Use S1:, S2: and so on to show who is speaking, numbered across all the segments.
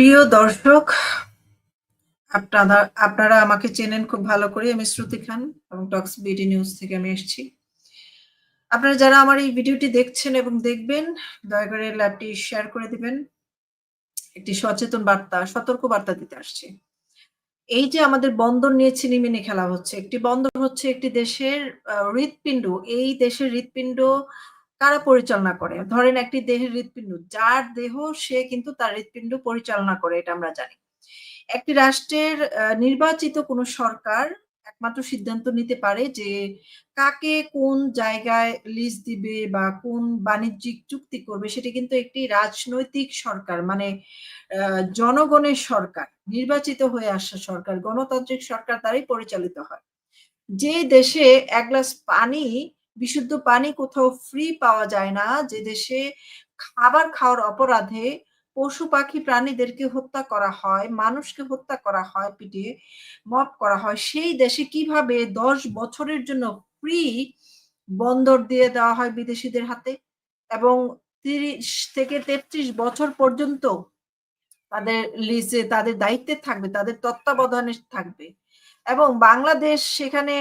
S1: প্রিয় দর্শক, আপনারা আপনারা আমাকে চেনেন খুব ভালো করে। আমি শ্রুতি খান এবং টক্স বিডি নিউজ থেকে আমি এসেছি। আপনারা যারা আমার এই ভিডিওটি দেখছেন এবং দেখবেন, দয়া করে ল্যাবটি শেয়ার করে দিবেন। একটি সচেতন বার্তা, সতর্ক বার্তা দিতে আসছি। এই যে আমাদের বন্দর নিয়ে ছিনিমিনি খেলা হচ্ছে, একটি বন্দর হচ্ছে একটি দেশের হৃৎপিণ্ড। এই দেশের হৃৎপিণ্ড কারা পরিচালনা করে? ধরেন একটি দেহের হৃৎপিণ্ড, যার দেহ সে কিন্তু তার হৃৎপিণ্ড পরিচালনা করে, এটা আমরা জানি। একটি রাষ্ট্রের নির্বাচিত কোনো সরকার একমাত্র সিদ্ধান্ত নিতে পারে যে কাকে কোন জায়গায় লিজ দিবে বা কোন বাণিজ্যিক চুক্তি করবে, সেটি কিন্তু একটি রাজনৈতিক সরকার মানে জনগণের সরকার, নির্বাচিত হয়ে আসা সরকার, গণতান্ত্রিক সরকার দ্বারাই পরিচালিত হয়। যে দেশে এক গ্লাস পানি বিশুদ্ধ পানি কোথাও ফ্রি পাওয়া যায় না। যে দেশে খাবার খাওয়ার অপরাধে পশু পাখি প্রাণীদেরকে হত্যা করা হয়, মানুষকে হত্যা করা হয়, পিটিয়ে মপ করা হয়। সেই দেশে কীভাবে দশ বছরের জন্য ফ্রি বন্দর দিয়ে দেওয়া হয় বিদেশিদের হাতে? এবং তিরিশ থেকে তেত্রিশ বছর পর্যন্ত তাদের লিজে তাদের দায়িত্বে থাকবে, তাদের তত্ত্বাবধানে থাকবে। এবং বাংলাদেশ সেখানে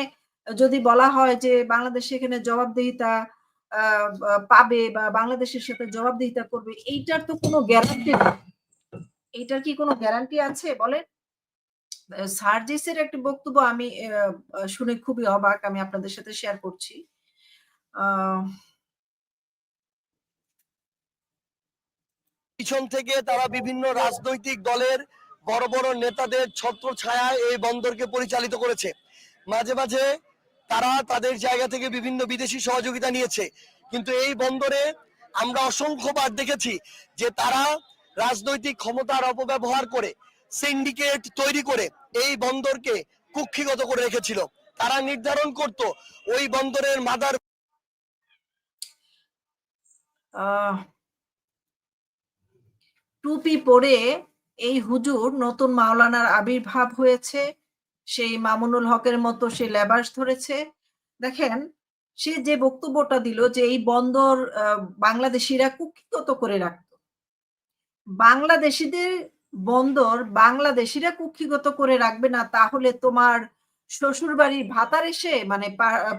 S1: যদি বলা হয় যে বাংলাদেশ এখানে জবাবদিহিতা পাবে বা বাংলাদেশের সাথে জবাবদিহিতা করবে, এইটার তো কোনো গ্যারান্টি নেই। এইটার কি কোনো গ্যারান্টি আছে বলেন? সার্জিসের একটি বক্তব্য আমি শুনে খুবই অবাক, আমি আপনাদের সাথে শেয়ার করছি।
S2: পিছন থেকে তারা বিভিন্ন রাজনৈতিক দলের বড় বড় নেতাদের ছত্র ছায়ায় এই বন্দরকে পরিচালিত করেছে। মাঝে মাঝে তারা তাদের জায়গা থেকে বিভিন্ন বিদেশি সহযোগিতা নিয়েছে। কিন্তু এই বন্দরে আমরা অসংখ্যবার দেখেছি যে তারা রাজনৈতিক ক্ষমতার অপব্যবহার করে সিন্ডিকেট তৈরি করে এই বন্দরকে কুক্ষিগত করে রেখেছিল। তারা নির্ধারণ করত ওই বন্দরের মাদার
S1: টুপি পরে এই হুজুর নতুন মাওলানার আবির্ভাব হয়েছে। সেই মামুনুল হকের মতো সে লেবাস ধরেছে। দেখেন, সে যে বক্তব্যটা দিল যে এই বন্দর বাংলাদেশিরা কুক্ষিগত করে রাখত। বাংলাদেশিদের বন্দর বাংলাদেশিরা কুক্ষিগত করে রাখবে না, তাহলে তোমার শ্বশুর বাড়ির ভাতার এসে মানে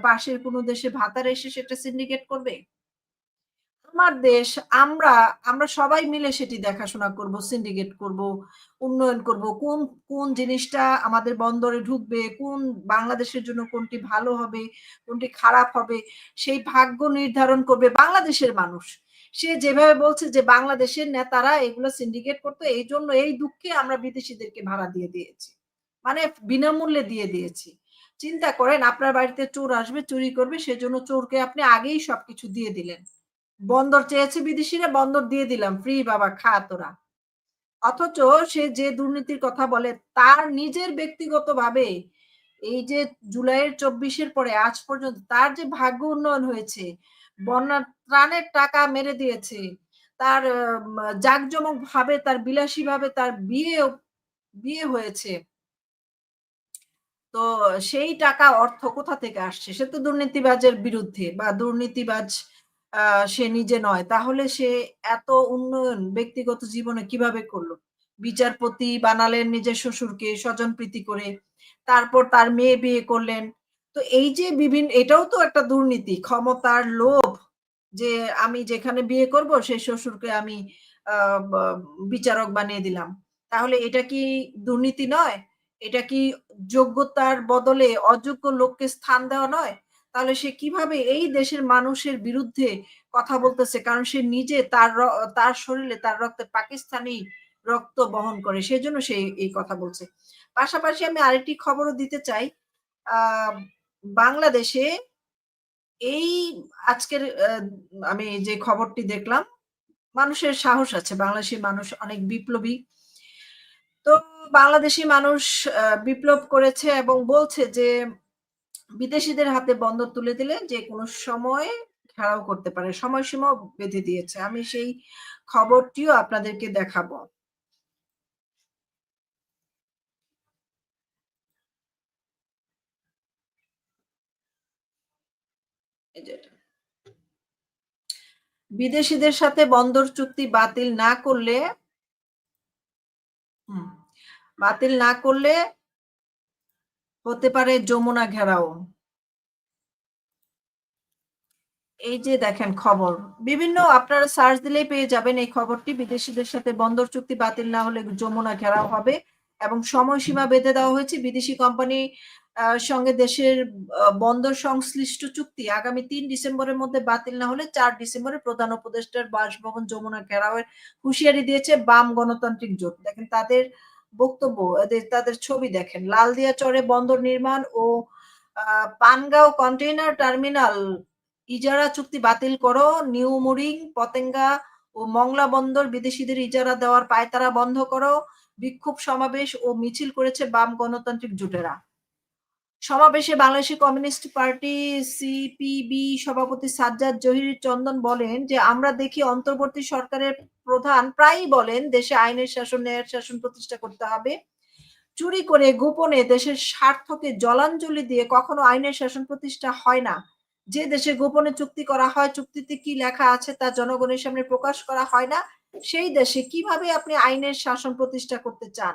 S1: পাশের কোনো দেশে ভাতার এসে সেটা সিন্ডিকেট করবে? আমার দেশ, আমরা আমরা সবাই মিলে সেটি দেখাশোনা করব সিন্ডিকেট করব, উন্নয়ন করব। কোন কোন জিনিসটা আমাদের বন্দরে ঢুকবে, কোন বাংলাদেশের জন্য কোনটি ভালো হবে, কোনটি খারাপ হবে, সেই ভাগ্য নির্ধারণ করবে বাংলাদেশের মানুষ। সে যেভাবে বলছে যে বাংলাদেশের নেতারা এগুলো সিন্ডিকেট করতো, এই জন্য এই দুঃখে আমরা বিদেশিদেরকে ভাড়া দিয়ে দিয়েছি। মানে বিনামূল্যে দিয়ে দিয়েছি। চিন্তা করেন, আপনার বাড়িতে চোর আসবে, চুরি করবে, সেজন্য চোরকে আপনি আগেই সবকিছু দিয়ে দিলেন। বন্দর চেয়েছে বিদেশিরা, বন্দর দিয়ে দিলাম। ফ্রি, বাবা, খা তোরা। অথচ সে যে দুর্নীতির কথা বলে, তার নিজের ব্যক্তিগত ভাবে এই যে জুলাইয়ের চব্বিশের পরে, আজ পর্যন্ত তার যে ভাগ্য উন্নয়ন হয়েছে, বন্যার ত্রাণের টাকা মেরে দিয়েছে, তার জাকজমক ভাবে তার বিলাসী ভাবে তার বিয়ে বিয়ে হয়েছে। তো সেই টাকা অর্থ কোথা থেকে আসছে? সে তো দুর্নীতিবাজের বিরুদ্ধে বা দুর্নীতিবাজ সে নিজে নয়। তাহলে সে এত উন্নয়ন ব্যক্তিগত জীবনে কীভাবে করল? বিচারপতি বানালেন নিজের শ্বশুরকে স্বজন প্রীতি করে, তারপর তার মেয়ে বিয়ে করলেন। তো এই যে বিভিন্ন এটাও তো একটা দুর্নীতি, ক্ষমতার লোভ যে আমি যেখানে বিয়ে করব সেই শ্বশুরকে আমি বিচারক বানিয়ে দিলাম। তাহলে এটা কি দুর্নীতি নয়? এটা কি যোগ্যতার বদলে অযোগ্য লোককে স্থান দেওয়া নয়? তাহলে সে কীভাবে এই দেশের মানুষের বিরুদ্ধে কথা বলতেছে? কারণ সে নিজে তার তার শরীরে তার রক্তে পাকিস্তানি রক্ত বহন করে, সেজন্য সে এই কথা বলছে। পাশাপাশি আমি আরেকটি খবরও দিতে চাই। বাংলাদেশে এই আজকের আমি যে খবরটি দেখলাম, মানুষের সাহস আছে বাংলাদেশের মানুষ অনেক বিপ্লবী। তো বাংলাদেশি মানুষ বিপ্লব করেছে এবং বলছে যে বিদেশিদের হাতে বন্দর তুলে দিলে যে কোনো সময় ঘেরাও করতে পারে সময়সীমা বেঁধে দিয়েছে আমি সেই খবরটিও আপনাদেরকে দেখাবো বিদেশিদের সাথে বন্দর চুক্তি বাতিল না করলে। বাতিল না করলে হতে পারে যমুনা ঘেরাও। এই যে দেখেন খবর। বিভিন্ন আপনারা সার্চ দিলেই পেয়ে যাবেন এই খবরটি। বিদেশিদের সাথে বন্দর চুক্তি বাতিল না হলে যমুনা ঘেরাও হবে এবং সময়সীমা বেঁধে দেওয়া হয়েছে। বিদেশি কোম্পানি সঙ্গে দেশের বন্দর সংশ্লিষ্ট চুক্তি আগামী তিন ডিসেম্বরের মধ্যে বাতিল না হলে চার ডিসেম্বরে প্রধান উপদেষ্টার বাসভবন যমুনা ঘেরাওয়ের হুঁশিয়ারি দিয়েছে বাম গণতান্ত্রিক জোট। দেখেন তাদের বক্তব্য, তাদের ছবি দেখেন। লালদিয়া চরে বন্দর নির্মাণ ও পানগাঁও কন্টেইনার টার্মিনাল ইজারা চুক্তি বাতিল করো। নিউ মুরিং, পতেঙ্গা ও মংলা বন্দর বিদেশিদের ইজারা দেওয়ার পায়তারা বন্ধ করো। বিক্ষোভ সমাবেশ ও মিছিল করেছে বাম গণতান্ত্রিক জোটেরা। সমাবেশে বাংলাদেশি কমিউনিস্ট পার্টি সিপিবি সভাপতি সাজ্জাদ জহির চন্দন বলেন যে, আমরা দেখি অন্তর্বর্তী সরকারের প্রধান প্রায়ই বলেন দেশে আইনের শাসন, ন্যায়ের শাসন প্রতিষ্ঠা করতে হবে। চুরি করে গোপনে দেশের স্বার্থকে জলাঞ্জলি দিয়ে কখনো আইনের শাসন প্রতিষ্ঠা হয় না। যে দেশে গোপনে চুক্তি করা হয়, চুক্তিতে কি লেখা আছে তা জনগণের সামনে প্রকাশ করা হয় না। সেই দেশে কীভাবে আপনি আইনের শাসন প্রতিষ্ঠা করতে চান?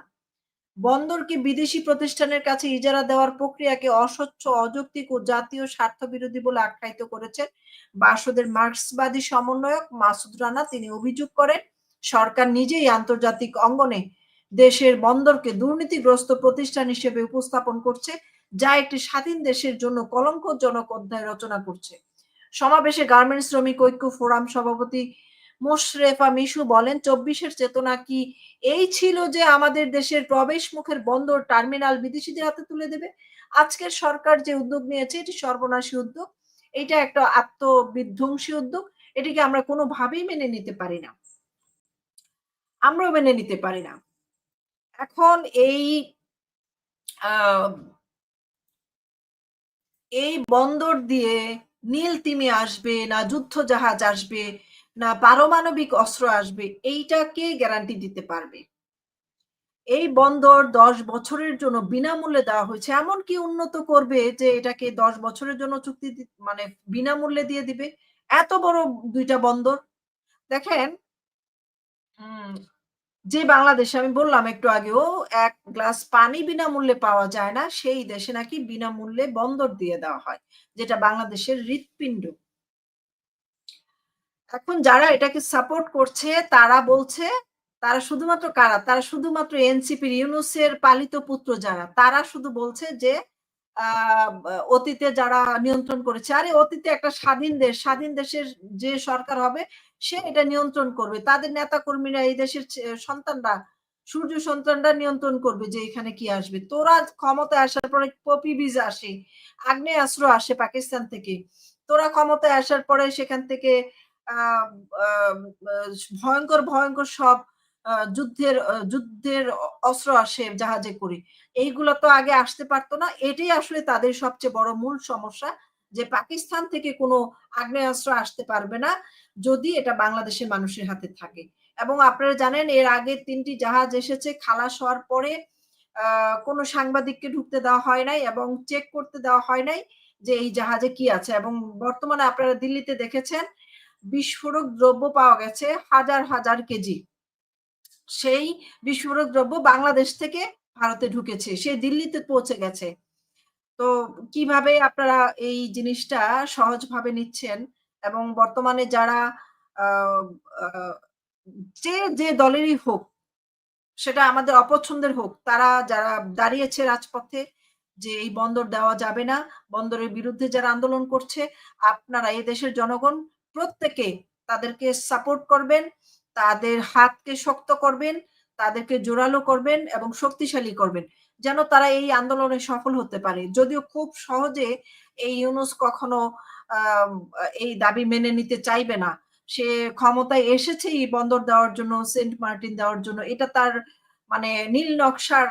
S1: বন্দরকে বিদেশি প্রতিষ্ঠানের কাছে ইজারা দেওয়ার প্রক্রিয়াকে অস্বচ্ছ, অযৌক্তিক ও জাতীয় স্বার্থবিরোধী বলে আখ্যায়িত করেছেন বাসদের মার্ক্সবাদী সমন্বয়ক মাসুদ রানা। তিনি অভিযোগ করেন সরকার নিজেই আন্তর্জাতিক অঙ্গনে দেশের বন্দরকে দুর্নীতিগ্রস্ত প্রতিষ্ঠান হিসেবে উপস্থাপন করছে যা একটি স্বাধীন দেশের জন্য কলঙ্কজনক অধ্যায় রচনা করছে। সমাবেশে গার্মেন্টস শ্রমিক ঐক্য ফোরাম সভাপতি মোশরেফা মিশু বলেন, "২৪ এর চেতনা কি এই ছিল যে আমাদের দেশের প্রবেশ মুখের বন্দর টার্মিনাল বিদেশিদের হাতে তুলে দেবে? আজকের সরকার যে উদ্যোগ নিয়েছে এটি সর্বনাশী উদ্যোগ। এটা একটা আত্মবিধ্বংসী উদ্যোগ। এটিকে আমরা কোনোভাবেই মেনে নিতে পারি না। আমরাও মেনে নিতে পারি না।" এখন এই এই বন্দর দিয়ে নীল তিমি আসবে, না যুদ্ধ জাহাজ আসবে, না পারমাণবিক অস্ত্র আসবে, এইটা কে গ্যারান্টি দিতে পারবে? এই বন্দর ১০ বছরের জন্য বিনামূল্যে দেওয়া হয়েছে। এমন কি উন্নত করবে যে এটাকে ১০ বছরের জন্য চুক্তি মানে বিনামূল্যে দিয়ে দিবে? এত বড় দুইটা বন্দর। দেখেন যে বাংলাদেশে আমি বললাম একটু আগেও এক গ্লাস পানি বিনামূল্যে পাওয়া যায় না, সেই দেশে নাকি বিনামূল্যে বন্দর দিয়ে দেওয়া হয়। যেটা বাংলাদেশের হৃৎপিণ্ড। এখন যারা এটাকে সাপোর্ট করছে তারা বলছে, তারা শুধুমাত্র কারা? তারা শুধুমাত্র এনসিপির ইউনুসের পালিত পুত্র যারা, তারা শুধু বলছে যে অতীতে যারা নিয়ন্ত্রণ করেছে, আরে অতীতে একটা স্বাধীন দেশ, স্বাধীন দেশের যে সরকার হবে সে এটা নিয়ন্ত্রণ করবে। তাদের নেতাকর্মীরা এই দেশের সন্তানরা, সূর্য সন্তানরা নিয়ন্ত্রণ করবে যে এখানে কি আসবে। তোরা ক্ষমতায় আসার পরে পপি বীজ আসে, আগ্নেয়াস্ত্র আসে পাকিস্তান থেকে। তোরা ক্ষমতায় আসার পরে সেখান থেকে আ আ আ ভয়ঙ্কর, ভয়ঙ্কর সব যুদ্ধের যুদ্ধের অস্ত্র আসে জাহাজে করে। এইগুলো তো আগে আসতে পারত না। এটাই আসলে তাদের সবচেয়ে বড় মূল সমস্যা যে পাকিস্তান থেকে কোনো আগ্নেয়াস্ত্র আসতে পারবে না যদি এটা বাংলাদেশের মানুষের হাতে থাকে। এবং আপনারা জানেন এর আগে তিনটি জাহাজ এসেছে খালাস হওয়ার পরে কোনো সাংবাদিককে ঢুকতে দেওয়া হয় নাই এবং চেক করতে দেওয়া হয় নাই যে এই জাহাজে কি আছে এবং বর্তমানে আপনারা দিল্লিতে দেখেছেন বিস্ফোরক দ্রব্য পাওয়া গেছে হাজার, হাজার কেজি। সেই বিস্ফোরক দ্রব্য বাংলাদেশ থেকে ভারতে ঢুকেছে। সে দিল্লিতে পৌঁছে গেছে। তো কীভাবে আপনারা এই জিনিসটা সহজভাবে নিচ্ছেন এবং বর্তমানে যারা যে, যে দলেরই হোক, সেটা আমাদের অপছন্দের হোক, তারা যারা দাঁড়িয়েছে রাজপথে যে এই বন্দর দেওয়া যাবে না, বন্দরের বিরুদ্ধে যারা আন্দোলন করছে, আপনারা এই দেশের জনগণ প্রত্যেকে তাদেরকে সাপোর্ট করবেন, তাদের হাতকে শক্ত করবেন, তাদেরকে জোরালো করবেন এবং শক্তিশালী করবেন। যেন তারা এই আন্দোলনে সফল হতে পারে। যদিও খুব সহজে এই ইউনুস কখনো এই দাবি মেনে নিতে চাইবে না। সে ক্ষমতায় এসেছেই বন্দর দেওয়ার জন্য, সেন্ট মার্টিন দেওয়ার জন্য। এটা তার মানে নীল নকশার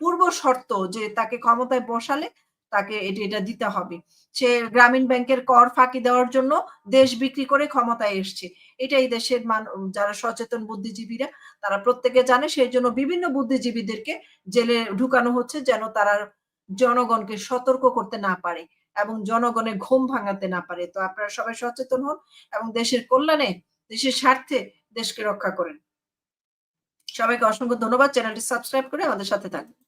S1: পূর্ব শর্ত যে তাকে ক্ষমতায় বসালে তাকে এটি এটা দিতে হবে। সে গ্রামীণ ব্যাংকের কর ফাঁকি দেওয়ার জন্য দেশ বিক্রি করে ক্ষমতায় এসছে। এটাই দেশের মান যারা সচেতন বুদ্ধিজীবীরা তারা প্রত্যেকে জানে। সেই জন্য বিভিন্ন বুদ্ধিজীবীদেরকে জেলে ঢুকানো হচ্ছে যেন তারা জনগণকে সতর্ক করতে না পারে এবং জনগণের ঘুম ভাঙাতে না পারে। তো আপনারা সবাই সচেতন হন এবং দেশের কল্যাণে, দেশের স্বার্থে দেশকে রক্ষা করেন। সবাইকে অসংখ্য ধন্যবাদ চ্যানেলটি সাবস্ক্রাইব করে আমাদের সাথে থাকবেন